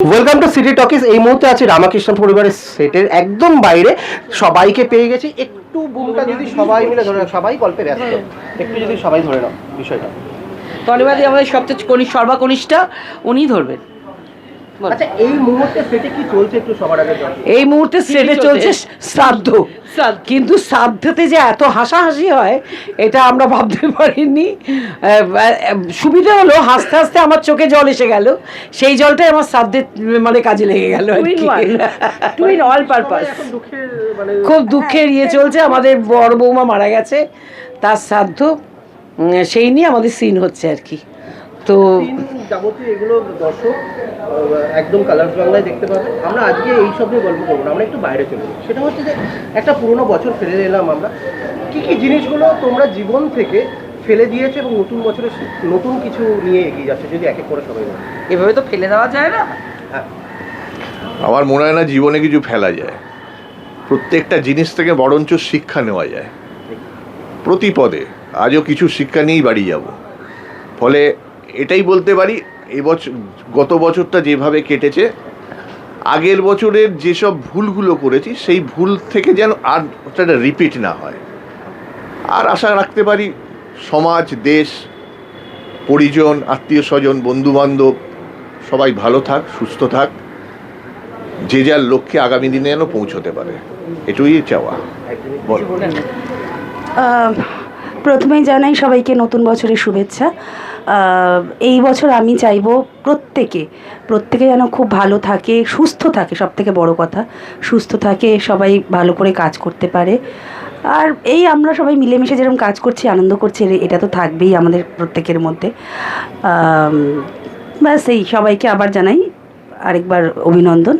Welcome to city talkies এই মুহূর্তে আছে রামাকৃষ্ণ পরিবারের সেটের একদম বাইরে। সবাইকে পেয়ে গেছি। একটু বুমটা যদি সবাই মিলে ধরে সবাই গল্পে ব্যস্ত। একটু যদি সবাই ধরে নাও বিষয়টা। ধন্যবাদ আমাদের সবচেয়ে কনি সর্বাকনিষ্ঠা উনি ধরবেন। এই মুহূর্তে সেটে চলছে একটু সবার আগে জানো। এই মুহূর্তে সেটে চলছে? শ্রাদ্ধ। কিন্তু শ্রাদ্ধতে যে এত হাসাহাসি হয় এটা আমরা ভাবতে পারিনি। সুবিধা হলো হাসতে হাসতে আমার চোখে জল এসে গেল। সেই জলটাই আমার শ্রাদ্ধের মানে কাজে লেগে গেল অল পারপাস মানে খুব দুঃখের ইয়ে চলছে। আমাদের বড় বৌমা মারা গেছে। তার শ্রাদ্ধ সেই নিয়ে আমাদের সিন হচ্ছে আর কি। তো যাবতীয় এগুলো দর্শক একদম কালার্স বাংলায় দেখতে পাবে। আমরা আজকে এই সব নিয়ে গল্প করব না আমরা একটু বাইরে চলে। সেটা হচ্ছে যে একটা পুরোনো বছর ফেলে এলাম আমরা। কি কি জিনিসগুলো তোমরা জীবন থেকে ফেলে দিয়েছ এবং নতুন বছরে নতুন কিছু নিয়ে এগিয়ে যাচ্ছে যদি এক এক করে সবাই। এভাবে তো ফেলে দেওয়া যায় না। হ্যাঁ। আমার মনে হয় না জীবনে কিছু ফেলা যায়। প্রত্যেকটা জিনিস থেকে বরঞ্চ শিক্ষা নেওয়া যায়। প্রতি পদে আজও কিছু শিক্ষা নিয়েই বাড়ি যাব। ফলে এটাই বলতে পারি এবছর গত বছরটা যেভাবে কেটেছে, আগের বছরের যেসব ভুলগুলো করেছি, সেই ভুল থেকে যেন আর ওটা রিপিট না হয়। আর আশা রাখতে পারি, সমাজ, দেশ, পরিজন আত্মীয় স্বজন বন্ধুবান্ধব, সবাই ভালো থাক, সুস্থ থাক, যে যার লক্ষ্যে আগামী দিনে যেন পৌঁছতে পারে। এটুই চাওয়া। বল। প্রথমেই জানাই সবাইকে নতুন বছরের শুভেচ্ছা। এই বছর আমি চাইব প্রত্যেকে প্রত্যেকে যেন খুব ভালো থাকে, সুস্থ থাকে সব থেকে বড় কথা। সুস্থ থাকে, সবাই ভালো করে কাজ করতে পারে। আর এই আমরা সবাই মিলেমিশে যেরকম কাজ করছি, আনন্দ করছি এটা তো থাকবেই আমাদের প্রত্যেকের মধ্যে। ব্যাস এই সবাইকে আবার জানাই আরেকবার অভিনন্দন।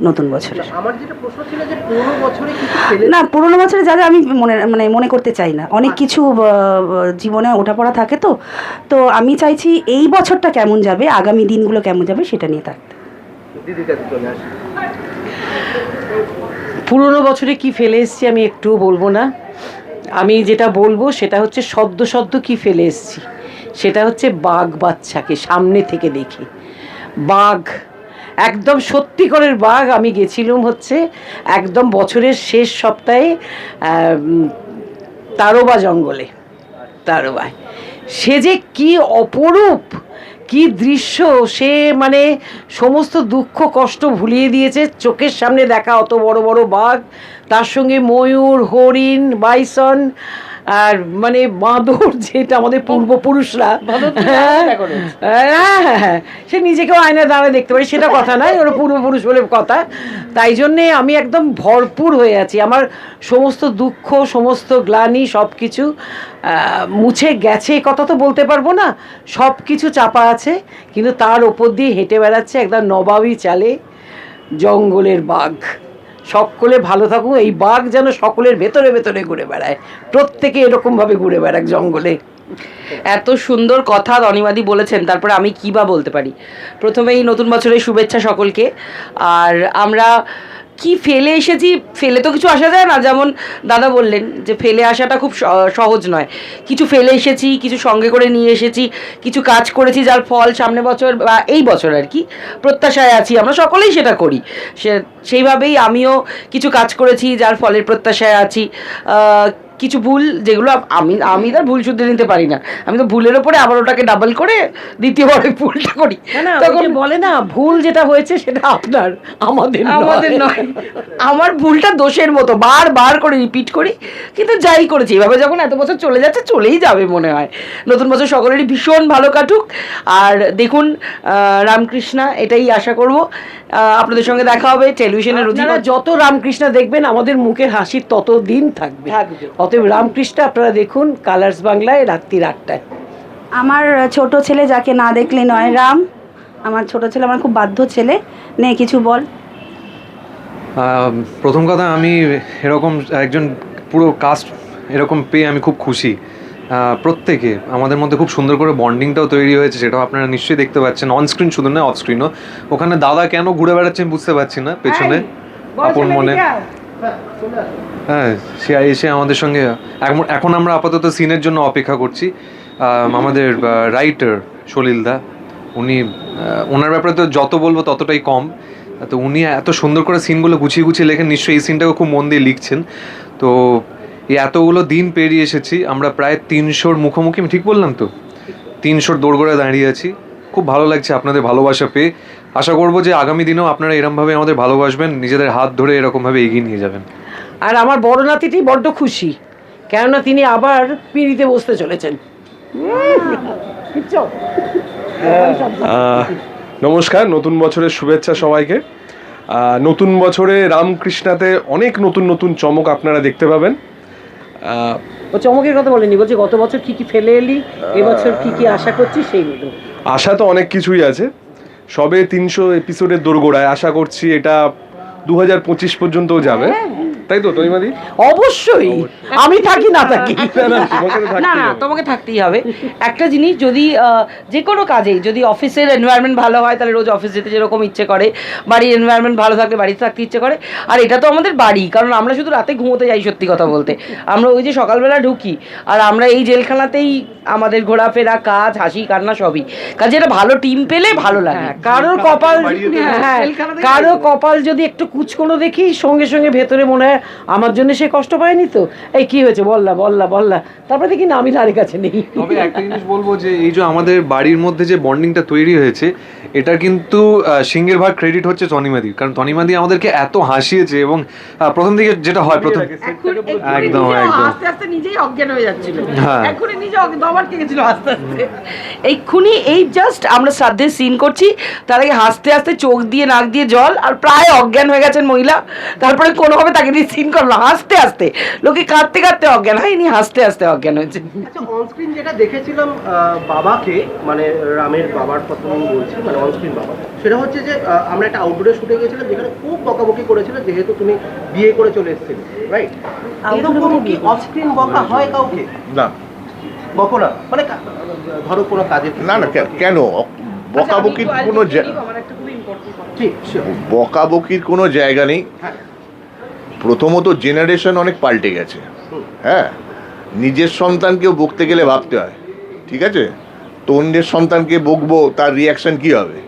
নতুন বছর আমার যেটা প্রশ্ন ছিল যে পুরোনো বছরে না পুরোনো বছরে যা যা আমি মনে মানে মনে করতে চাই না। অনেক কিছু আহ, জীবনে ওঠাপড়া থাকে তো। তো আমি চাইছি এই বছরটা কেমন যাবে আগামী দিনগুলো কেমন যাবে সেটা নিয়ে থাকতে দিদির কাছে চলে আসি। পুরনো বছরে কি ফেলে এসেছি আমি একটুও বলব না। আমি যেটা বলব সেটা হচ্ছে সদ্য সদ্য কি ফেলে এসেছি। সেটা হচ্ছে বাঘ বাচ্চাকে সামনে থেকে দেখে। বাঘ একদম সত্যিকরের বাঘ আমি গেছিলাম হচ্ছে একদম বছরের শেষ সপ্তাহে তারোবা জঙ্গলে। তারোবায়। সে যে কি অপরূপ, কি দৃশ্য, সে মানে সমস্ত দুঃখ, কষ্ট ভুলিয়ে দিয়েছে। চোখের সামনে দেখা অত বড় বড় বাঘ, তার সঙ্গে ময়ূর, হরিণ, বাইসন আর মানে বাঁদর যেটা আমাদের পূর্বপুরুষরা হ্যাঁ, হ্যাঁ হ্যাঁ, হ্যাঁ। সে নিজেকেও আয়নায় দাঁড়ায় দেখতে পারে সেটা কথা নয় ওরা পূর্বপুরুষ বলে কথা। তাই জন্যে আমি একদম ভরপুর হয়ে আছি। আমার সমস্ত দুঃখ সমস্ত গ্লানি সব কিছু মুছে গেছে কথা তো বলতে পারব না। সব কিছু চাপা আছে কিন্তু তার ওপর দিয়ে হেঁটে বেড়াচ্ছে একদম নবাবী চালে জঙ্গলের বাঘ। সকলে ভালো থাকুক এই বাঘ যেন সকলের ভেতরে ভেতরে ঘুরে বেড়ায়। প্রত্যেকে এরকমভাবে ঘুরে বেড়াক জঙ্গলে। এত সুন্দর কথা রনিমাদি বলেছেন, তারপরে আমি কি বা বলতে পারি? প্রথমেই নতুন বছরের শুভেচ্ছা সকলকে। আর আমরা কি ফেলে এসেছি, ফেলে তো কিছু আসা যায় না, যেমন দাদা বললেন যে ফেলে আসাটা খুব সহজ নয়। কিছু ফেলে এসেছি, কিছু সঙ্গে করে নিয়ে এসেছি, কিছু কাজ করেছি যার ফল সামনে বছর বা এই বছর আর কি প্রত্যাশায় আছি, আমরা সকলেই সেটা করি। সে, সেইভাবেই আমিও কিছু কাজ করেছি যার ফলের প্রত্যাশায় আছি। কিছু ভুল যেগুলো আমি আমি তার ভুল শুধরে নিতে পারি না। আমি তো ভুলের ওপরে আবার ওটাকে ডাবল করে দ্বিতীয়বার ওই ভুলটা করি। তখন বলে না ভুল যেটা হয়েছে সেটা আপনার আমাদের আমাদের নয়। আমার ভুলটা দোষের মতো বার বার করে রিপিট করি। কিন্তু যাই করেছি এভাবে যখন এত বছর চলে যাচ্ছে চলেই যাবে মনে হয়। নতুন বছর সকলেরই ভীষণ ভালো কাটুক। আর দেখুন আহ, রামকৃষ্ণা এটাই আশা করব। আহ, আপনাদের সঙ্গে দেখা হবে টেলিভিশনের যত রামকৃষ্ণ দেখবেন আমাদের মুখের হাসি তত দিন থাকবে। থাকবে। অতএব রামকৃষ্ণ আপনারা দেখুন কালার্স বাংলায় রাত্রির আটটায়। আমার ছোট ছেলে যাকে না দেখলে নয় রাম আমার ছোট ছেলে আমার খুব বাধ্য ছেলে। নে কিছু বল। প্রথম কথা আমি এরকম একজন পুরো কাস্ট এরকম পেয়ে আমি খুব খুশি। প্রত্যেকে আমাদের মধ্যে খুব সুন্দর করে বন্ডিংটাও তৈরি হয়েছে সেটাও আপনারা নিশ্চয়ই দেখতে পাচ্ছেন। অনস্ক্রিন শুধু নয় অফ স্ক্রিনও ওখানে দাদা কেন ঘুরে বেড়াচ্ছেন বুঝতে পারছি না পেছনে আপন মনে হ্যাঁ সে এসে আমাদের সঙ্গে, এখন- আমরা আপাতত সিনের জন্য অপেক্ষা করছি। আমাদের রাইটার সলিলদা উনি ওনার ব্যাপারে তো যত বলব ততটাই কম। তো উনি এত সুন্দর করে সিনগুলো গুছিয়ে গুছিয়ে লেখেন, নিশ্চয়ই এই সিনটাকে খুব মন দিয়ে লিখছেন। তো এই এতগুলো দিন পেরিয়ে এসেছি, আমরা প্রায় তিনশোর মুখোমুখি ঠিক বললাম তো? তিনশোর দোরগোড়ায় দাঁড়িয়ে আছি। খুব ভালো লাগছে আপনাদের ভালোবাসা পেয়ে। আশা করব যে আগামী দিনেও আপনারা এরমভাবে আমাদের ভালোবাসবেন নিজেদের হাত ধরে এরকমভাবে এগিয়ে নিয়ে যাবেন। আর আমার বড় নাতিটি বড্ড খুশি কেননা তিনি আবার পিড়িতে বসতে চলেছেন। নমস্কার নতুন বছরের শুভেচ্ছা সবাইকে। নতুন বছরে রামকৃষ্ণাতে অনেক নতুন নতুন চমক আপনারা দেখতে পাবেন। আহ, ও চমকের কথা বলেনি বলছে গত বছর কি কি ফেলে এলি এবছর কি কি আশা করছি সেই মতো আশা তো অনেক কিছুই আছে। সবে তিনশো এপিসোডের দোরগোড়ায়। আশা করছি এটা দু হাজার পঁচিশ পর্যন্তও যাবে। তাই তো তৈমাদি অবশ্যই। আমি থাকি না থাকি। না থাকতেই না হবে। তোমাকে থাকতেই হবে। একটা জিনিস যদি আহ, যে কোনো কাজেই যদি অফিসের এনভায়রনমেন্ট ভালো হয় তাহলে রোজ অফিস যেতে যেরকম ইচ্ছে করে বাড়ির এনভায়রনমেন্ট ভালো থাকলে বাড়িতে থাকতে ইচ্ছে করে। আর এটা তো আমাদের বাড়ি কারণ আমরা শুধু রাতে ঘুমোতে যাই সত্যি কথা বলতে। আমরা ওই যে সকালবেলা ঢুকি আর আমরা এই জেলখানাতেই আমাদের ঘোরাফেরা কাজ হাসি কান্না সবই। কাজে এটা ভালো টিম পেলে ভালো লাগে। কারোর কপাল হ্যাঁ কারও কপাল যদি একটু কুচকোনো দেখি সঙ্গে সঙ্গে ভেতরে মনে হয় আমার জন্য সে কষ্ট পায়নি তো? এই কি হয়েছে? বললা বললা বললা তারপরে দেখি না, আমি তার কাছে নেই। তবে একটা জিনিস বলব যে, এই যে আমাদের বাড়ির মধ্যে যে বন্ডিংটা তৈরি হয়েছে এটা কিন্তু সিংহের ভাগ ক্রেডিট হচ্ছে তনিমাদির কারণ তনিমাদি আমাদেরকে এত হাসিয়েছে এবং প্রথম দিকে যেটা হয় প্রথম একদম একদম। আস্তে আস্তে নিজেই অজ্ঞান হয়ে যাচ্ছিল। হ্যাঁ। এখনই নিজে অজ্ঞান দবার কে গেছিল আস্তে আস্তে? এইক্ষুনি এই জাস্ট আমরা শ্রাদ্ধের সিন করছি তার আগে হাসতে হাসতে চোখ দিয়ে নাক দিয়ে জল আর প্রায় অজ্ঞান হয়ে গেছেন মহিলা। তারপরে কোনোভাবে তাকে দিয়ে সিন করল হাসতে হাসতে। লোকে কাঁদতে কাঁদতে অজ্ঞান হয়নি হাসতে হাসতে অজ্ঞান হয়েছে আচ্ছা অনস্ক্রিন যেটা দেখেছিলাম বাবাকে মানে রামের বাবার কথা বলছি মানে অনস্ক্রিন বাবা। সেটা হচ্ছে যে আমরা একটা আউটডোরে শুটে গেছিলাম যেখানে খুব বকাবকি করেছিল যেহেতু তুমি বিয়ে করে চলে এসেছিলে রাইট এরকম কি অফস্ক্রিন বকা হয় কাউকে? না। বকো না। মানে ধরো কোনো কাজের না না কেন বকাবকির কোনো. বকাবকির কোনো জায়গা নেই। হ্যাঁ। প্রথমত জেনারেশন অনেক পাল্টে গেছে। হ্যাঁ? নিজের সন্তানকেও বকতে গেলে ভাবতে হয়। ঠিক আছে? তো অন্যের সন্তানকে বকবো, তার রিয়াকশন কি হবে?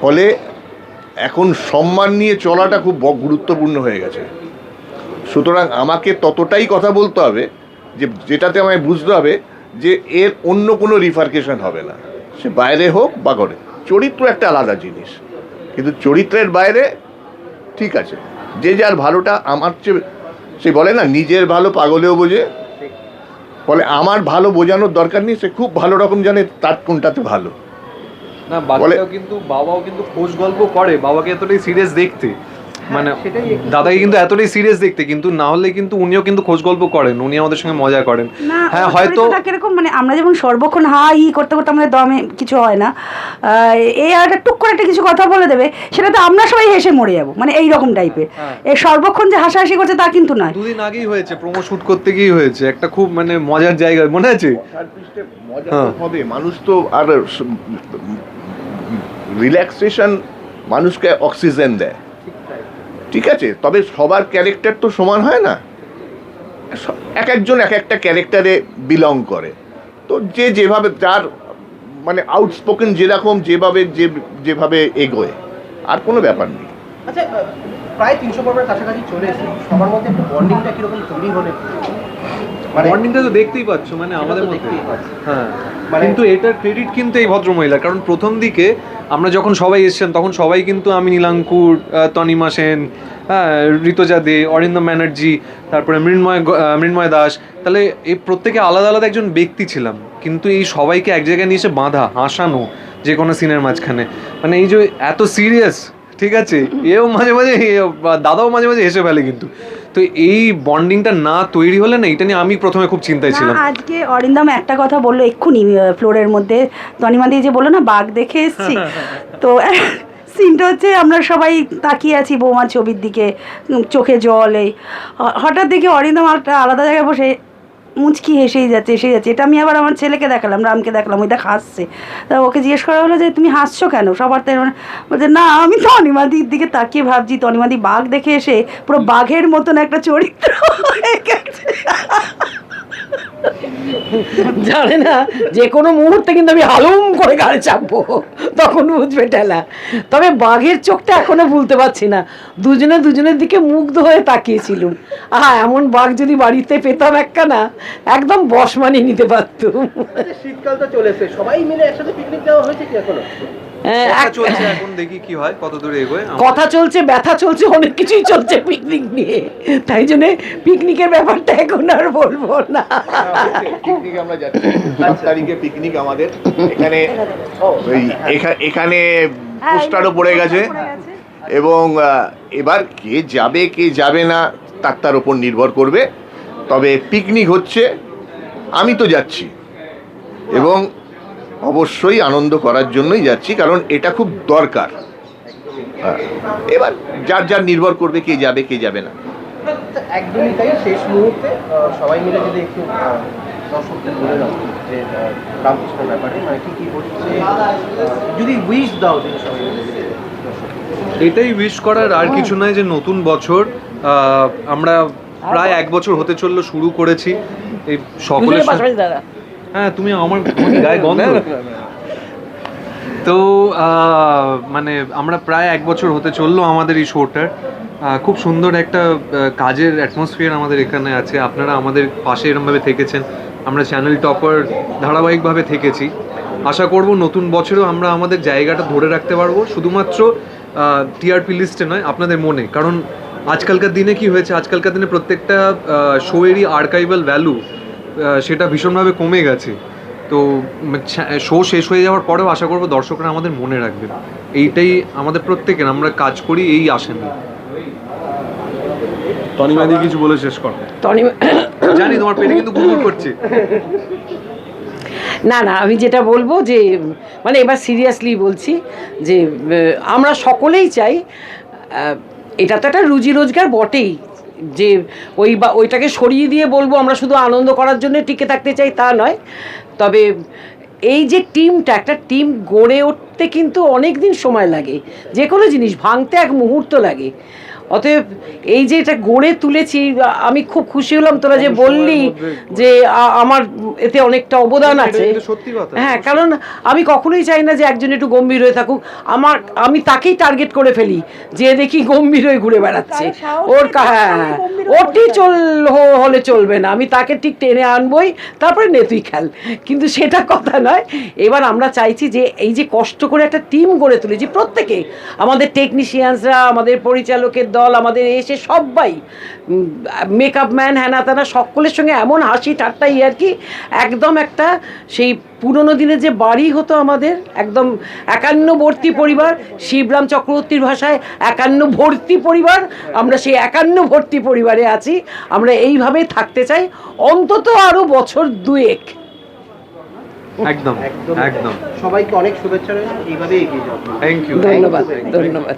ফলে এখন সম্মান নিয়ে চলাটা খুব গুরুত্বপূর্ণ হয়ে গেছে। সুতরাং আমাকে ততটাই কথা বলতে হবে যে, যেটাতে আমায় বুঝতে হবে যে, এর অন্য কোনো রিফার্কেশন হবে না। সে বাইরে হোক বা ঘরে, চরিত্র একটা আলাদা জিনিস। কিন্তু চরিত্রের বাইরে ঠিক আছে। যে যার ভালোটা আমার চেয়ে, সে বলে না, নিজের ভালো পাগলেও বোঝে বলে আমার ভালো বোঝানোর দরকার নেই সে খুব ভালো রকম জানে তার কোনটাতে ভালো। না বাচ্চাও কিন্তু বাবাও কিন্তু খোঁজ গল্প করে বাবাকে এতটাই সিরিয়াস দেখতে। মানে দাদাকে কিন্তু এতটাই সিরিয়াস দেখতে কিন্তু না হলে কিন্তু উনিও কিন্তু খোঁজ গল্প করেন উনি আমাদের সঙ্গে মজা করেন। হ্যাঁ হয়তো কীরকম মানে আমরা যেমন সর্বক্ষণ হা হি করতে করতে আমাদের দমে কিছু হয় না আহ, এ আর একটা টুক করে একটা কিছু কথা বলে দেবে সেটাতে আমরা সবাই হেসে মরে যাব মানে এই রকম টাইপের হ্যাঁ। এ সর্বক্ষণ যে হাসাহাসি করছে তা কিন্তু নয়। দুদিন আগেই হয়েছে প্রোমো শুট করতে গিয়ে হয়েছে একটা খুব মানে মজার জায়গা মনে আছে? মজা হ্যাঁ। হবে মানুষ তো আর রিল্যাক্সেশন মানুষকে অক্সিজেন দেয়। ঠিক আছে তবে সবার ক্যারেক্টার তো সমান হয় না। এক একজন এক একটা ক্যারেক্টারে বিলং করে। তো যে যেভাবে যার মানে আউটস্পোকেন যেরকম যেভাবে যে যেভাবে এগোয় আর কোনো ব্যাপার নেই। আচ্ছা প্রায় তিনশো পর্বের কাছাকাছি চলে এসেছে সবার মধ্যে একটু বন্ডিংটা কীরকম তৈরি হলে? মানে বন্ডিংটা তো দেখতেই পাচ্ছ মানে আমাদের মধ্যে। দেখতেই হ্যাঁ। কিন্তু এটার ক্রেডিট কিন্তু এই ভদ্র ভদ্রমহিলা কারণ প্রথম দিকে আমরা যখন সবাই এসেছেন, তখন সবাই কিন্তু আমি নীলাঙ্কুর তনিমা সেন হ্যাঁ ঋতুজা দে, অরিন্দম ব্যানার্জি, তারপরে মৃন্ময় মৃন্ময় দাস। তাহলে এই প্রত্যেকে আলাদা আলাদা একজন ব্যক্তি ছিলাম। কিন্তু এই সবাইকে এক জায়গায় নিয়ে এসে বাঁধা, হাসানো যে কোনো সিনের মাঝখানে। মানে এই যে এত সিরিয়াস ঠিক আছে? এও মাঝে মাঝে দাদাও মাঝে মাঝে হেসে ফেলে কিন্তু। তো এই বন্ডিংটা না তৈরি হলে না এটা নিয়ে আমি প্রথমে খুব চিন্তায় ছিলাম। আজকে অরিন্দম একটা কথা বলল এক্ষুনি ফ্লোরের মধ্যে। তনিমা দিয়ে যে বলল না বাঘ দেখে এসছি। তো সিনটা হচ্ছে আমরা সবাই তাকিয়ে আছি বৌমার ছবির দিকে চোখে জল এই। হঠাৎ দেখি অরিন্দম একটা আলাদা জায়গায় বসে মুচকি হেসেই যাচ্ছে এসেই যাচ্ছে। এটা আমি আবার আমার ছেলেকে দেখালাম, রামকে দেখালাম, ওই দেখ হাসছে। তা ওকে জিজ্ঞেস করা হলো যে, তুমি হাসছো কেন? সবার তাই বলছে, না, আমি তো অনিমাদির দিকে তাকিয়ে ভাবছি তো অনিমাদি বাঘ দেখে এসে পুরো বাঘের মতন একটা চরিত্র হয়ে গেছে। জানে না যে কোনো মুহূর্তে কিন্তু আমি হালুম করে গাড়ি চাপবো। তখন বুঝবে ঠেলা। তবে বাঘের চোখটা এখনও ভুলতে পারছি না। দুজনে দুজনের দিকে মুগ্ধ হয়ে তাকিয়েছিলুম। আহা এমন বাঘ যদি বাড়িতে পেতাম একটা না একদম বস মানিয়ে নিতে পারতুম। আচ্ছা, শীতকাল তো চলে এসেছে। সবাই মিলে একসাথে পিকনিক যাওয়া হয়েছে কি এখনও? কথা চলছে এখন দেখি কি হয় কত দূরে এগোয় আমার- কথা চলছে ব্যথা চলছে অনেক কিছুই চলছে পিকনিক নিয়ে। তাই জন্যে পিকনিকের ব্যাপারটা এখন আর বলব না। পিকনিক আমরা যাচ্ছি। তারিখে পিকনিক আমাদের। এখানে এখানে পোস্টারও পড়ে গেছে। এবং এবার কে যাবে কে যাবে না তার তার উপর নির্ভর করবে। তবে পিকনিক হচ্ছে আমি তো যাচ্ছি। এবং অবশ্যই আনন্দ করার জন্যই যাচ্ছি কারণ এটা খুব দরকার। হ্যাঁ, এবার যার যার নির্ভর করবে কে যাবে কে যাবে না। একদমই তাই শেষ মুহূর্তে সবাই মিলে যদি একটু দর্শকদের বলে দাও যে রামকৃষ্ণের ব্যাপারে মানে কি কি হচ্ছে যদি উইশ দাও যদি সবাই মিলে এটাই উইশ করার আর কিছু নয় যে নতুন বছর আমরা প্রায় এক বছর হতে চলল শুরু করেছি। এই সকলের হ্যাঁ তুমি আমার গায়ে গন্ধ? তো মানে আমরা প্রায় এক বছর হতে চলল আমাদের এই শোটার খুব সুন্দর একটা কাজের অ্যাটমসফিয়ার আমাদের এখানে আছে। আপনারা আমাদের পাশে এরমভাবে থেকেছেন। আমরা চ্যানেল টপার ধারাবাহিকভাবে থেকেছি। আশা করব নতুন বছরেও আমরা আমাদের জায়গাটা ধরে রাখতে পারব। শুধুমাত্র টিআরপি লিস্টে নয় আপনাদের মনে। কারণ আজকালকার দিনে কি হয়েছে? আজকালকার দিনে প্রত্যেকটা শোয়েরই আর্কাইভাল ভ্যালু সেটা ভীষণভাবে কমে গেছে। তো শো শেষ হয়ে যাওয়ার পরেও আশা করব দর্শকরা আমাদের মনে রাখবে। এইটাই আমাদের প্রত্যেকের আমরা কাজ করি এই আশা নিয়ে। তনিমাদি কিছু বলে শেষ করো। টনি জানি তোমার পেটে কিন্তু গুড়গুড় করছে। না না আমি যেটা বলব যে মানে এবার সিরিয়াসলি বলছি যে আমরা সকলেই চাই এটা তো একটা রুজি রোজগার বটেই। যে ওই বা, ওইটাকে সরিয়ে দিয়ে বলব, আমরা শুধু আনন্দ করার জন্য টিকে থাকতে চাই তা নয়। তবে এই যে টিমটা, একটা টিম গড়ে উঠতে কিন্তু অনেক দিন সময় লাগে। যে কোনো জিনিস, ভাঙতে এক মুহূর্ত লাগে। অতএব এই যে এটা গড়ে তুলেছি আমি খুব খুশি হলাম তোরা যে বললি যে আমার এতে অনেকটা অবদান আছে। সত্যি হ্যাঁ কারণ আমি কখনোই চাই না যে একজন একটু গম্ভীর হয়ে থাকুক। আমার আমি তাকেই টার্গেট করে ফেলি যে দেখি গম্ভীর হয়ে ঘুরে বেড়াচ্ছে। ওর কা- হ্যাঁ ওটি চল হলে চলবে না। আমি তাকে ঠিক টেনে আনবই তারপরে নে তুই খেল। কিন্তু সেটা কথা নয় এবার আমরা চাইছি যে এই যে কষ্ট করে একটা টিম গড়ে তুলেছি প্রত্যেকে। আমাদের টেকনিশিয়ানসরা আমাদের পরিচালকের দল আমাদের এসে সবাই মেকআপ ম্যান হ্যানা ত্যানা সকলের সঙ্গে এমন হাসি ঠাট্টা আর কি একদম একটা সেই পুরনো দিনে যে বাড়ি হতো আমাদের একদম একান্নবর্তী পরিবার শিবরাম চক্রবর্তীর ভাষায় একান্ন ভর্তি পরিবার আমরা সেই একান্ন ভর্তি পরিবারে আছি আমরা এইভাবেই থাকতে চাই অন্তত আরও বছর দুয়েক। একদম একদম। একদম। সবাইকে অনেক শুভেচ্ছা রয়েছে এইভাবে এগিয়ে যাও থ্যাংক ইউ ধন্যবাদ ধন্যবাদ।